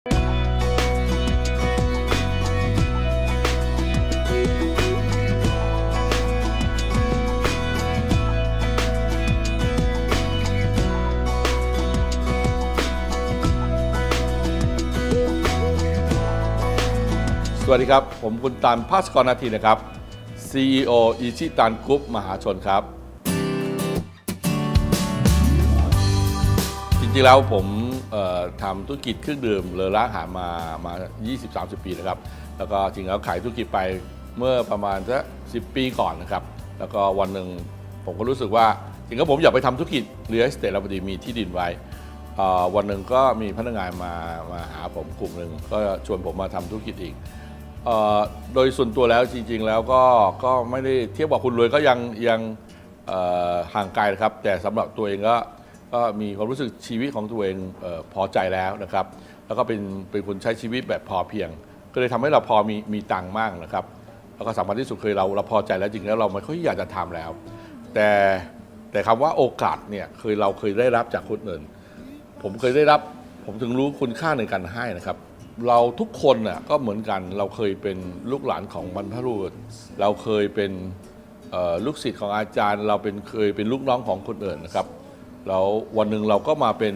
สวัสดีครับ ผมคุณตันภาสกรนาทีนะครับ CEO อิชิตันกรุ๊ปมหาชนครับ จริงๆแล้วผม ทำธุรกิจเครื่องดื่มเลอร้านอาหามามา 20-30 ปีนะครับ แล้วก็จริงๆแล้วขายธุรกิจไปเมื่อประมาณสัก10 ปีก่อนนะครับ แล้วก็วันหนึ่งผมก็รู้สึกว่าจริงๆแล้วผมอยากไปทำธุรกิจเรียลสเตทแล้วพอดีมีที่ดินไว้เอ่อวันหนึ่งก็มีพนักงานมามาหาผมกลุ่มหนึ่งก็ชวนผมมาทำธุรกิจอีก เอ่อโดยส่วนตัวแล้วจริง ๆ แล้วก็ก็ไม่ได้เทียบกับคุณรวยก็ยังยังเอ่อห่างไกลนะครับ แต่สำหรับตัวเองก็ ก็มีความรู้สึกชีวิตของตัวเองเออพอใจแล้วนะครับ แล้วก็เป็นเป็นคนใช้ชีวิตแบบพอเพียง ก็เลยทำให้เราพอมีมีตังค์มากนะครับ แล้วก็สำคัญที่สุดคือเราเราพอใจแล้วจริงแล้วเราไม่ค่อยอยากจะทำแล้ว แต่แต่คำว่าโอกาสเนี่ยเคยเราเคยได้รับจากคนอื่น ผมเคยได้รับผมถึงรู้คุณค่าในการให้นะครับ เราทุกคนน่ะก็เหมือนกันเราเคยเป็นลูกหลานของบรรพบุรุษเราเคยเป็นเอ่อลูกศิษย์ของอาจารย์ เราเป็นเคยเป็นลูกน้องของคนอื่นนะครับ แล้ววันหนึ่งเราก็มาเป็น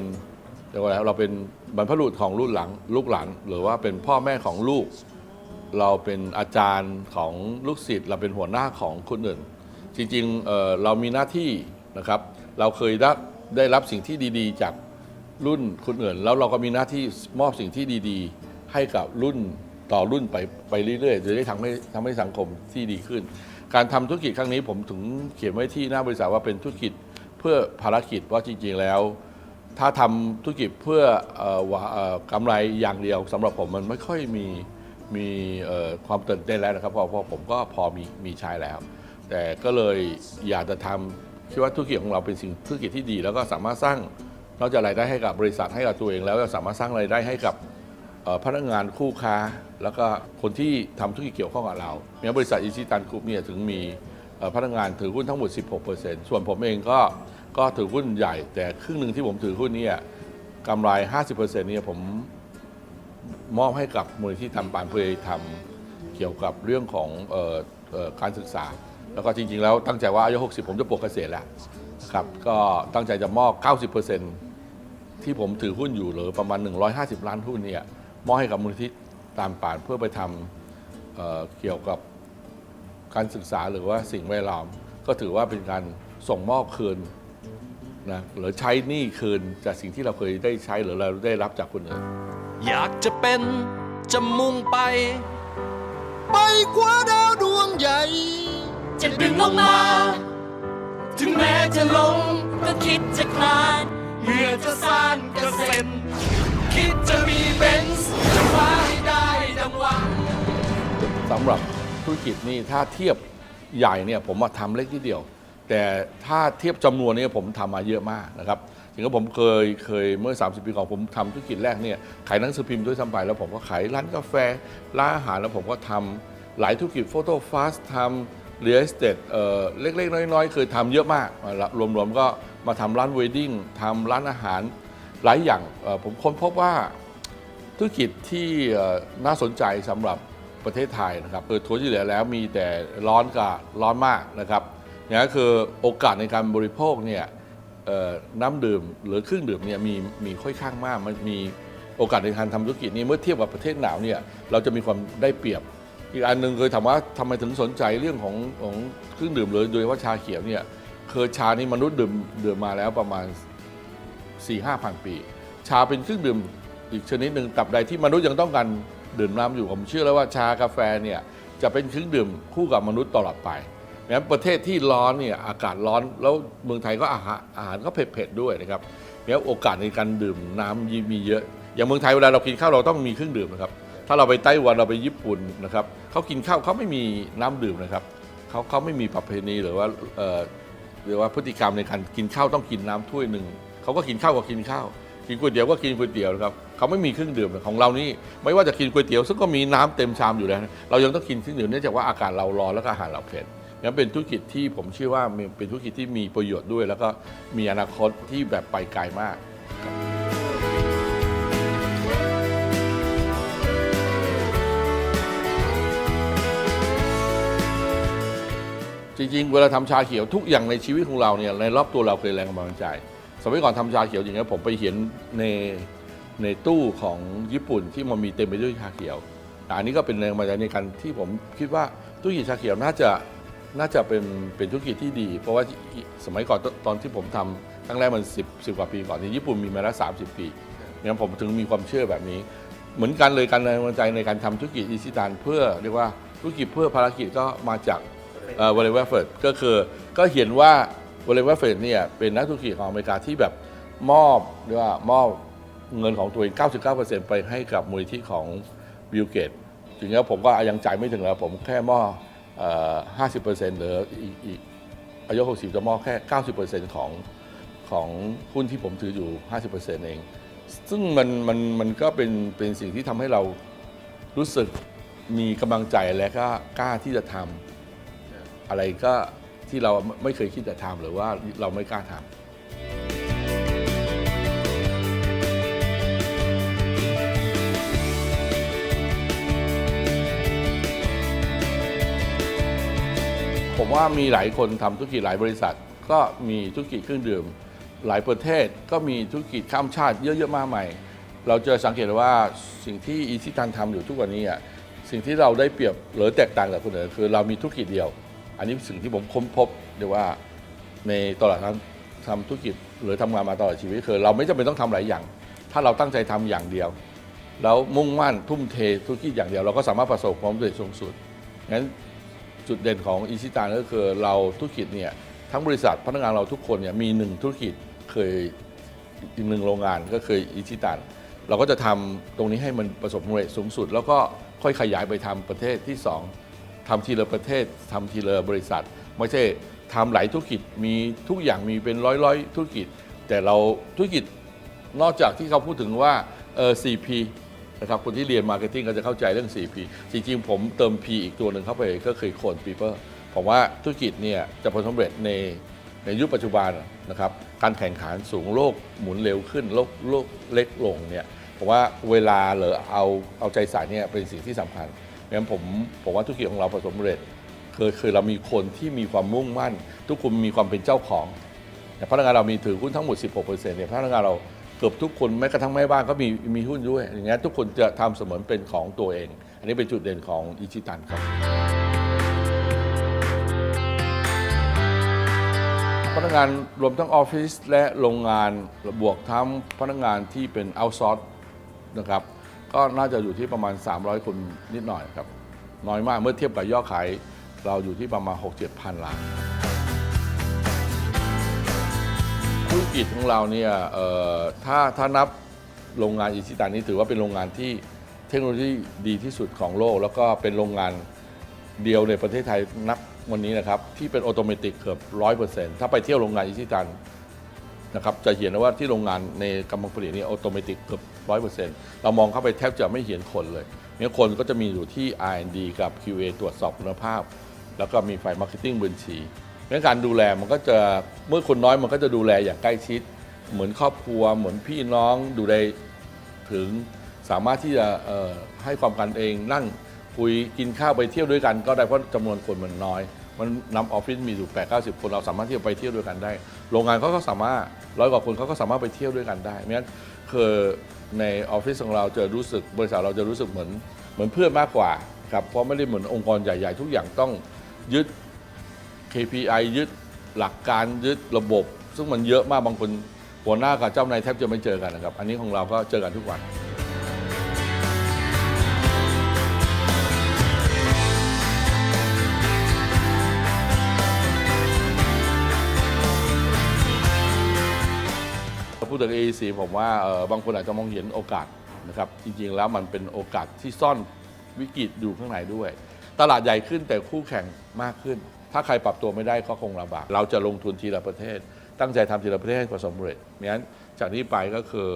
เรียกว่าอะไรเราเป็นบรรพบุรุษของลูกหลังลูกหลานหรือว่าเป็นพ่อแม่ของลูก เราเป็นอาจารย์ของลูกศิษย์เราเป็นหัวหน้าของคนอื่น จริงๆเเรามีหน้าที่นะครับ เราเคยได้ได้รับสิ่งที่ดีๆ จากรุ่นคนอื่น แล้วเราก็มีหน้าที่มอบสิ่งที่ดีๆ ให้กับรุ่นต่อรุ่นไปไปเรื่อยๆจะได้ทำให้ทำให้สังคมที่ดีขึ้น การทำธุรกิจครั้งนี้ผมถึงเขียนไว้ที่หน้าบริษัทว่าเป็นธุรกิจ พื่อภารกิจว่าจริง ๆ แล้ว ถ้าทำธุรกิจเพื่อออกำไรอย่างเดียวสำหรับผมมันไม่ค่อยมีมีความตื่นเต้นแล้วนะครับเพราะพราะผมก็พอมีมีใช้แล้ว แต่ก็เลยอยากจะทำคิดว่าธุรกิจของเราเป็นสิ่งธุรกิจที่ดี แล้วก็สามารถสร้างนอกจากรายได้ให้กับบริษัทให้กับตัวเอง แล้วก็สามารถสร้างรายได้ให้กับพนักงานคู่ค้า แล้วก็คนที่ทำธุรกิจเกี่ยวข้องกับเราเนี่ยบริษัทอิชิตันกรุ๊ปเนี่ยถึงมีพนักงานถือหุ้นทั้งหมด 16%ส่วนผมเองก็ ก็ถือหุ้นใหญ่ แต่ครึ่งหนึ่งที่ผมถือหุ้นนี่กำไร 50%เนี่ยผมมอบให้กับมูลนิธิทำปานเพื่อทำเกี่ยวกับเรื่องของออการศึกษา แล้วก็จริง ๆ แล้วตั้งใจว่าอายุ 60 ผมจะปลดเกษียณแล้วนะครับก็ตั้งใจจะมอบ 90%ที่ผมถือหุ้นอยู่หรือประมาณ 150 ล้านหุ้นเนี่ยมอบให้กับมูลนิธิตามป่านเพื่อไปทำเเกี่ยวกับการศึกษาหรือว่าสิ่งแวดล้อม ก็ถือว่าเป็นการส่งมอบคืน นะหรือใช้หนี้คืนจากสิ่งที่เราเคยได้ใช้หรือเราได้รับจากคนอื่นอยากจะเป็นจะมุ่งไป ไปคว้าดาวดวงใหญ่ จะดึงลงมา ถึงแม้จะลงก็คิดจะคลานเมื่อจะสร้างจะเซ็นคิดจะมีเบนซ์จะคว้าให้ได้ดังหวังสำหรับธุรกิจนี่ถ้าเทียบใหญ่เนี่ยผมมาทำเล็กนิดเดียว แต่ถ้าเทียบจำนวนนี่ยผมทำมาเยอะมากนะครับถึงกับผมเคยเคยเมื่อ 30 ปีก่อนผมทำธุรกิจแรกเนี่ยขายหนังสือพิมพ์ด้วยซ้ำไปแล้วผมก็ขายร้านกาแฟ ร้านอาหารแล้วผมก็ทำหลายธุรกิจโฟโต้ฟาสทำเรียลสเตทเล็ก ๆ น้อย ๆ เคยทำเยอะมาก รวม ๆ ก็มาทำร้านเวดดิ้งทำร้านอาหารหลายอย่างผมค้นพบว่าธุรกิจที่น่าสนใจสำหรับประเทศไทยนะครับคือทัวร์ที่เหลือแล้วมีแต่ร้อนกับร้อนมากนะครับ อย่างนั้คือโอกาสในการบริโภคเนี่ยน้ำดื่มหรือเครื่องดื่มเนี่ยมีมีค่อยข้างมากมันมีโอกาสในการทำธุรกิจนี้เมื่อเทียบกับประเทศหนาวเนี่ยเราจะมีความได้เปรียบ อีกอันหนึ่งเคยถามว่าทำไมถึงสนใจเรื่องของของเครื่องดื่มเลยโดยเฉพาะชาเขียวเนี่ยเคือชานี่มนุษย์ดื่มดื่มมาแล้วประมาณ4 5 0 0 0ปี ชาเป็นเครื่องดื่มอีกชนิดหนึ่งตราบใดที่มนุษย์ยังต้องการดื่มน้ำอยู่ผมเชื่อแล้วว่าชากาแฟเนี่ยจะเป็นเครื่องดื่มคู่กับมนุษย์ตลอดไป งั้นประเทศที่ร้อนเนี่ยอากาศร้อนแล้วเมืองไทยก็อาหารอาหารก็เผ็ดๆด้วยนะครับงั้นโอกาสในการดื่มน้ำมีเยอะ อย่างเมืองไทยเวลาเรากินข้าวเราต้องมีเครื่องดื่มนะครับ ถ้าเราไปไต้หวันเราไปญี่ปุ่นนะครับเขากินข้าวเขาไม่มีน้ำดื่มนะครับเขาเขาไม่มีประเพณีหรือว่าเออหรือว่าพฤติกรรมในการกินข้าวต้องกินน้ำถ้วยหนึ่งเขาก็กินข้าวก็กินข้าวกินก๋วยเตี๋ยวก็กินก๋วยเตี๋ยวนะครับเขาไม่มีเครื่องดื่มของเรานี่ไม่ว่าจะกินก๋วยเตี๋ยวซึ่งก็มีน้ำเต็มชามอยู่แล้ว เรายังต้องกินเครื่องดื่มเนื่องจากว่าอากาศเราร้อนแล้วก็อาหารเราเผ็ด งั้นเป็นธุรกิจที่ผมเชื่อว่าเป็นธุรกิจที่มีประโยชน์ด้วย แล้วก็มีอนาคตที่แบบไปไกลมากจริงๆ เวลาทำชาเขียวทุกอย่างในชีวิตของเราเนี่ยในรอบตัวเราเคยแรงกำลังใจ สมัยก่อนทำชาเขียวอย่างเงี้ยผมไปเห็นในในตู้ของญี่ปุ่นที่มันมีเต็มไปด้วยชาเขียวแต่อันนี้ก็เป็นแรงบันดาลใจในการที่ผมคิดว่าธุรกิจชาเขียวน่าจะ น่าจะเป็นเป็นธุรกิจที่ดี เพราะว่าสมัยก่อนตตอนที่ผมทำครั้งแรกมัน 10 10กว่าปีก่อนที่ญี่ปุ่นมีมาแล้ว30 ปีเนี่ยผมถึงมีความเชื่อแบบนี้ เหมือนกันเลยการแรงบันดาลใจในการทำธุรกิจอิชิตันเพื่อเรียกว่าธุรกิจเพื่อภารกิจก็มาจากวอลเลย์เวฟเฟิร์ดก็คือก็เห็นว่าวอลเลย์เวฟเฟิร์ดเนี่ยเป็นนักธุรกิจของอเมริกาที่แบบมอบเรียกว่ามอบเงินของตัวเอง 99%ไปให้กับมูลนิธิของบิลเกตถึงแล้วผมก็ยังจ่ายไม่ถึงแล้วผมแค่มอบเอ่อ 50%เหรืออีกอีกอายุ 60 จะมอบแค่ 90%ของของหุ้นที่ผมถืออยู่ 50%เอง ซึ่งมันมันมันก็เป็นเป็นสิ่งที่ทำให้เรารู้สึกมีกำลังใจและก็กล้าที่จะทำอะไรก็ที่เราไม่เคยคิดจะทำหรือว่าเราไม่กล้าทำ ผมว่ามีหลายคนทำธุรกิจหลายบริษัท ก็มีธุรกิจเครื่องดื่ม หลายประเทศก็มีธุรกิจข้ามชาติเยอะๆมากมายเราจะสังเกตว่าสิ่งที่อีซิตันทำอยู่ทุกวันนี้อะสิ่งที่เราได้เปรียบหรือแตกต่างจากคนอื่นคือเรามีธุรกิจเดียว อันนี้สิ่งที่ผมค้นพบเรียกว่าในตลอดทั้งทำธุรกิจหรือทำงานมาตลอดชีวิตคือเราไม่จำเป็นต้องทำหลายอย่าง ถ้าเราตั้งใจทำอย่างเดียว แล้วมุ่งมั่นทุ่มเทธุรกิจอย่างเดียว เราก็สามารถประสบความสำเร็จสูงสุดงั้น จุดเด่นของอีชิตานก็คือเราธุรกิจเนี่ยทั้งบริษัทพนักงานเราทุกคนเนี่ยมีหนึ่งธุรกิจเคยอีกหนึ่งโรงงานก็เคยอีชิตันเราก็จะทำตรงนี้ให้มันประสบความสำเร็จสูงสุด แล้วก็ค่อยขยายไปทำประเทศที่สองทำทีละประเทศทำทีละบริษัท ไม่ใช่ทำหลายธุรกิจมีทุกอย่างมีเป็นร้อยร้อยธุรกิจ แต่เราธุรกิจนอกจากที่เขาพูดถึงว่าเออ 4P นะครับคนที่เรียนมาร์เก็ตติ้งก็จะเข้าใจเรื่อง 4P จริงๆ ผมเติม P อีกตัวหนึ่งเข้าไปก็คือคน people ผมว่าธุรกิจเนี่ยจะประสบความสำเร็จในในยุคปัจจุบันนะครับการแข่งขันสูงโลกหมุนเร็วขึ้นโลกโลกเล็กลงเนี่ยผมว่าเวลาหรือเอาเอาใจใส่เนี่ยเป็นสิ่งที่สำคัญงั้นผมผมว่าธุรกิจของเราประสบความสำเร็จคือคือเรามีคนที่มีความมุ่งมั่น ทุกคนมีความเป็นเจ้าของแต่พนักงานเรามีถือหุ้นทั้งหมด 16%เนี่ยพนักงานเรา เกือบทุกคนแม้กระทั่งแม่บ้านก็มีมีหุ้นด้วย อย่างเงี้ยทุกคนจะทำเสมือนเป็นของตัวเอง อันนี้เป็นจุดเด่นของอิชิตันครับพนักงานรวมทั้งออฟฟิศและโรงงานบวกทั้งพนักงานที่เป็นเอาซอร์สนะครับ ก็น่าจะอยู่ที่ประมาณ 300 คนนิดหน่อยครับ น้อยมากเมื่อเทียบกับยอดขาย เราอยู่ที่ประมาณ 6-7 พันล้าน ธุรกิจของเราเนี่ยถ้าถ้านับโรงงานอิชิตันนี้ถือว่าเป็นโรงงานที่เทคโนโลยีดีที่สุดของโลก แล้วก็เป็นโรงงานเดียวในประเทศไทยนับวันนี้นะครับ ที่เป็นออโตเมติกเกือบร้อยเปอร์เซ็นต์ถ้าไปเที่ยวโรงงานอิชิตันนะครับจะเห็นว่าที่โรงงานในกำลังผลิตนี่ออโตเมติกเกือบร้อยเปอร์เซ็นต์เรามองเข้าไปแทบจะไม่เห็นคนเลยเนี่ยคนก็จะมีอยู่ที่ R&D กับ QA ตรวจสอบคุณภาพ แล้วก็มีฝ่ายมาร์เก็ตติ้งบัญชี งั้นการดูแลมันก็จะเมื่อคนน้อยมันก็จะดูแลอย่างใกล้ชิด เหมือนครอบครัว เหมือนพี่น้องดูแลถึงสามารถที่จะให้ความกันเองนั่งคุยกินข้าวไปเที่ยวด้วยกันก็ได้เพราะจำนวนคนมันน้อย มันนำออฟฟิศมีอยู่8 9 0คนเราสามารถที่จะไปเที่ยวด้วยกันได้ โรงงานเขาก็สามารถร้อยกว่าคนเขาก็สามารถไปเที่ยวด้วยกันได้เพราะฉะนั้นคือในออฟฟิศของเราจะรู้สึกบริษัทเราจะรู้สึกเหมือนเหมือนเพื่อนมากกว่าครับเพราะไม่ได้เหมือนองค์กรใหญ่ ๆ ทุกอย่างต้องยึด KPI ยึดหลักการยึดระบบ ซึ่งมันเยอะมากบางคนหัวหน้ากับเจ้านายแทบจะไม่เจอกันนะครับ อันนี้ของเราก็เจอกันทุกวัน พูดถึง AEC ผมว่าบางคนอาจจะมองเห็นโอกาสนะครับ จริงๆแล้วมันเป็นโอกาสที่ซ่อนวิกฤตอยู่ข้างในด้วย ตลาดใหญ่ขึ้นแต่คู่แข่งมากขึ้น ถ้าใครปรับตัวไม่ได้ก็คงลำบาก เราจะลงทุนทีละประเทศ ตั้งใจทำทีละประเทศให้ประสบความสำเร็จงั้นจากนี้ไปก็คือ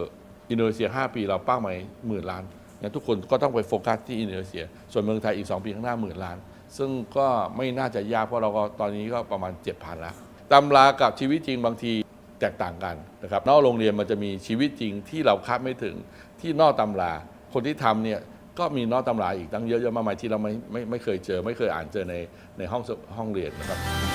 อินโดนีเซีย 5 ปีเราเป้าหมายหมื่นล้านงั้นทุกคนก็ต้องไปโฟกัสที่อินโดนีเซีย ส่วนเมืองไทยอีก 2 ปีข้างหน้าหมื่นล้าน ซึ่งก็ไม่น่าจะยากเพราะเราก็ตอนนี้ก็ประมาณ 7,000แล้วตำรากับชีวิตจริงบางทีแตกต่างกันนะครับนอกโรงเรียนมันจะมีชีวิตจริงที่เราคาดไม่ถึงที่นอกตำราคนที่ทำเนี่ย ก็มีนอกตำราอีกตั้งเยอะแยะมากมายที่เราไม่ไม่ไม่เคยเจอ ไม่เคยอ่านเจอในในห้องห้องเรียนนะครับ